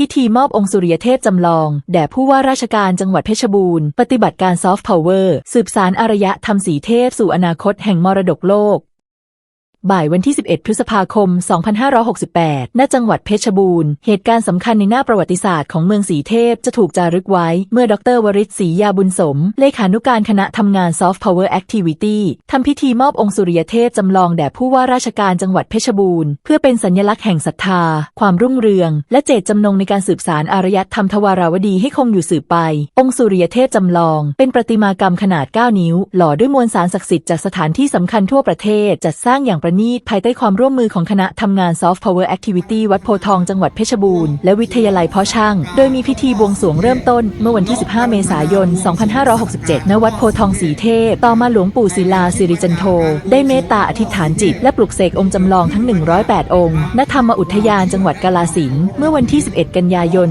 พิธีมอบองค์สุริยเทพจำลอง แด่ผู้ว่าราชการจังหวัดเพชรบูรณ์ ปฏิบัติการซอฟต์พาวเวอร์ สืบสารอารยะธรรมสีเทพสู่อนาคตแห่งมรดกโลก บ่ายวันที่ 11 พฤษภาคม 2568 ณ จังหวัดเพชรบูรณ์ เหตุการณ์สำคัญในหน้าประวัติศาสตร์ของเมืองสีเทพจะถูกจารึกไว้ เมื่อดรวริศศรียาบุญสม เลขานุการคณะทำงาน Soft Power Activity ทำพิธีมอบองค์สุริยเทพจำลองแด่ผู้ว่าราชการจังหวัดเพชรบูรณ์ เพื่อเป็นสัญลักษณ์แห่งศรัทธา ความรุ่งเรือง และเจตจำนงในการสืบสารอารยธรรมทวาราวดีให้คงอยู่สืบไป องค์สุริยเทพจำลอง เป็นประติมากรรมขนาด 9 นิ้ว หล่อด้วยมวลสารศักดิ์สิทธิ์จากสถานที่สำคัญทั่วประเทศจัดสร้างอย่างประณีตภายใต้ความร่วมมือของคณะทำงาน Soft Power Activity วัดโพทองจังหวัดเพชรบูรณ์และวิทยาลัยเพาะช่าง โดยมีพิธีบวงสรวงเริ่มต้นเมื่อวันที่ 15 เมษายน 2567 ณ วัดโพทองสีเทพ ต่อมาหลวงปู่ศิลาสิริจันโท ได้เมตตาอธิษฐานจิต และปลุกเสกองค์จำลองทั้ง 108 องค์ ณ ธรรมอุทยานจังหวัดกาลสินเมื่อวันที่ 11 กันยายน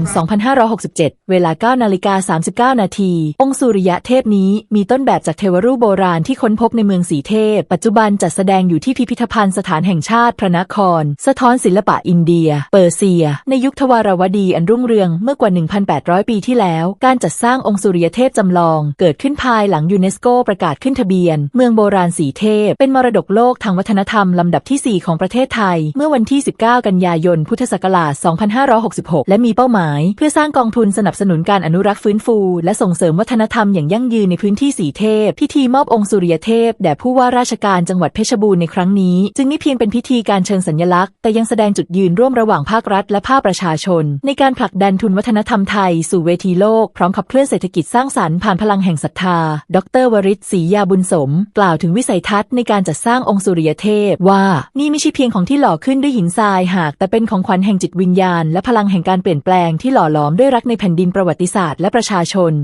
2567 เวลา 9 นาฬิกา 39 นาที องค์สุริยะเทพนี้มีต้นแบบจากเทวรูปโบราณที่ค้นพบในเมืองสีเทพ ปัจจุบันจัดแสดงอยู่ที่พิพิธภัณฑ์สถานแห่งชาติพระนคร สะท้อนศิลปะอินเดีย เปอร์เซีย ในยุคทวารวดีอันรุ่งเรืองเมื่อกว่า 1,800 ปีที่แล้ว การจัดสร้างองค์สุริยเทพจำลอง เกิดขึ้นภายหลังยูเนสโกประกาศขึ้นทะเบียน เมืองโบราณสีเทพ เป็นมรดกโลกทางวัฒนธรรมลำดับที่ 4 ของประเทศไทย เมื่อวันที่ 19 กันยายน พุทธศักราช 2566 และมีเป้าหมาย เพื่อสร้างกองทุนสนับสนุนการอนุรักษ์ฟื้นฟู และส่งเสริมวัฒนธรรมอย่างยั่งยืนในพื้นที่สีเทพ พิธีมอบองค์สุริยเทพแด่ผู้ว่าราชการจังหวัดเพชรบูรณ์ในครั้งนี้จึงไม่เพียงเป็นพิธีการเชิงสัญลักษณ์ แต่ยังแสดงจุดยืนร่วมระหว่างภาครัฐและภาคประชาชน ในการผลักดันทุนวัฒนธรรมไทยสู่เวทีโลก พร้อมขับเคลื่อนเศรษฐกิจสร้างสรรค์ผ่านพลังแห่งศรัทธา ดรวริศศรียาบุญสม กล่าวถึงวิสัยทัศน์ในการจัดสร้างองค์สุริยเทพว่านี่ไม่ใช่เพียงของที่หล่อขึ้นด้วยหินทรายหาก แต่เป็นของขวัญแห่งจิตวิญญาณ และพลังแห่งการเปลี่ยนแปลงที่หล่อหลอมด้วยรักในแผ่นดินประวัติศาสตร์และประชาชน